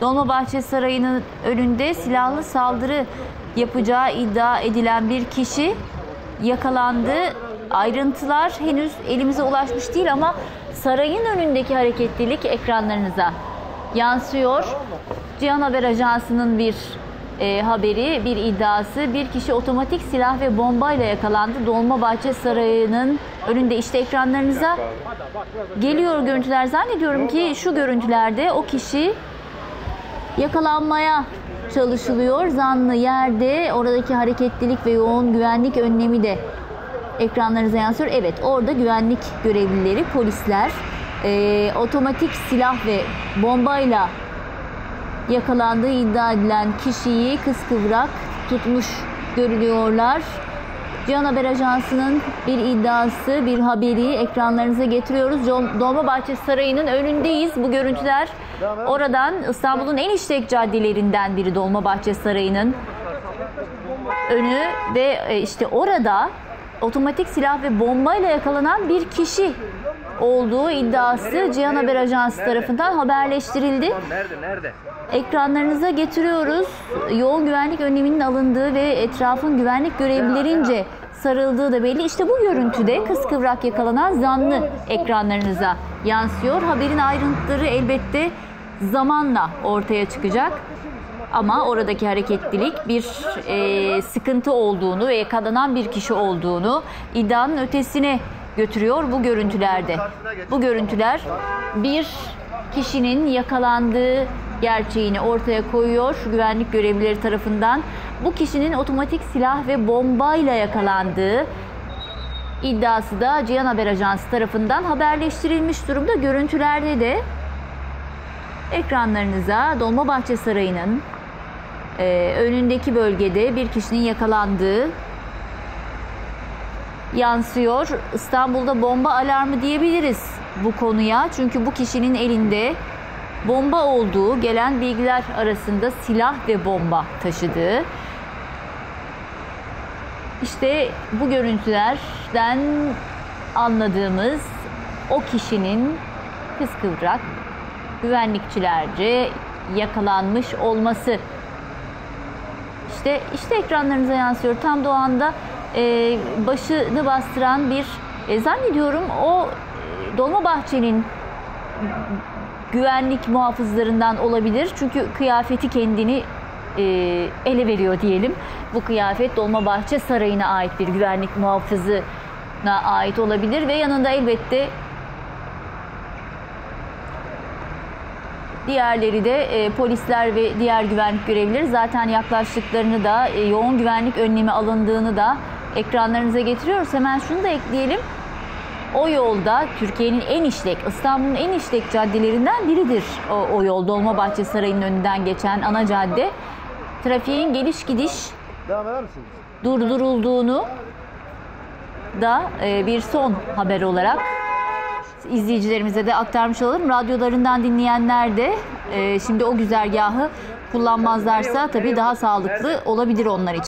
Dolmabahçe Sarayı'nın önünde silahlı saldırı yapacağı iddia edilen bir kişi yakalandı. Ayrıntılar henüz elimize ulaşmış değil ama sarayın önündeki hareketlilik ekranlarınıza yansıyor. Cihan Haber Ajansı'nın bir e, haberi, bir iddiası. Bir kişi otomatik silah ve bombayla yakalandı. Dolmabahçe Sarayı'nın önünde işte ekranlarınıza geliyor görüntüler. Zannediyorum ki şu görüntülerde o kişi yakalanmaya çalışılıyor. Zanlı yerde oradaki hareketlilik ve yoğun güvenlik önlemi de ekranlarınıza yansıyor. Evet orada güvenlik görevlileri, polisler e, otomatik silah ve bombayla yakalandığı iddia edilen kişiyi kıskıvrak tutmuş görülüyorlar. Cihan Haber Ajansı'nın bir iddiası, bir haberi ekranlarınıza getiriyoruz. Dol- Dolmabahçe Sarayı'nın önündeyiz. Bu görüntüler oradan İstanbul'un en işlek caddelerinden biri Dolmabahçe Sarayı'nın önü ve e, işte orada otomatik silah ve bombayla yakalanan bir kişi olduğu iddiası Cihan Haber Ajansı tarafından haberleştirildi. Nerede nerede? Ekranlarınıza getiriyoruz. Yoğun güvenlik önleminin alındığı ve etrafın güvenlik görevlilerince sarıldığı da belli. İşte bu görüntüde kıskıvrak yakalanan zanlı ekranlarınıza yansıyor. Haberin ayrıntıları elbette zamanla ortaya çıkacak. Ama oradaki hareketlilik bir e, sıkıntı olduğunu ve yakalanan bir kişi olduğunu iddianın ötesine götürüyor bu görüntülerde. Bu görüntüler bir kişinin yakalandığı gerçeğini ortaya koyuyor güvenlik görevlileri tarafından. Bu kişinin otomatik silah ve bombayla yakalandığı iddiası da Cihan Haber Ajansı tarafından haberleştirilmiş durumda. Görüntülerde de ekranlarınıza Dolmabahçe Sarayı'nın e, önündeki bölgede bir kişinin yakalandığı yansıyor. İstanbul'da bomba alarmı diyebiliriz bu konuya. Çünkü bu kişinin elinde bomba olduğu gelen bilgiler arasında silah ve bomba taşıdığı. İşte bu görüntülerden anladığımız o kişinin kıskıvrak güvenlikçilerce yakalanmış olması. İşte işte ekranlarınıza yansıyor. Tam da o anda e, başını bastıran bir e, zannediyorum o e, Dolmabahçe'nin güvenlik muhafızlarından olabilir. Çünkü kıyafeti kendini e, ele veriyor diyelim. Bu kıyafet Dolmabahçe Sarayı'na ait bir güvenlik muhafızına ait olabilir ve yanında elbette Diğerleri de e, polisler ve diğer güvenlik görevlileri zaten yaklaştıklarını da e, yoğun güvenlik önlemi alındığını da ekranlarınıza getiriyoruz. Hemen şunu da ekleyelim. O yolda Türkiye'nin en işlek, İstanbul'un en işlek caddelerinden biridir o, o yol. Dolmabahçe Sarayı'nın önünden geçen ana cadde. Trafiğin geliş gidiş Devam eder misiniz? durdurulduğunu da e, bir son haber olarak izleyicilerimize de aktarmış olalım. Radyolarından dinleyenler de e, şimdi o güzergahı kullanmazlarsa tabii daha sağlıklı olabilir onlar için.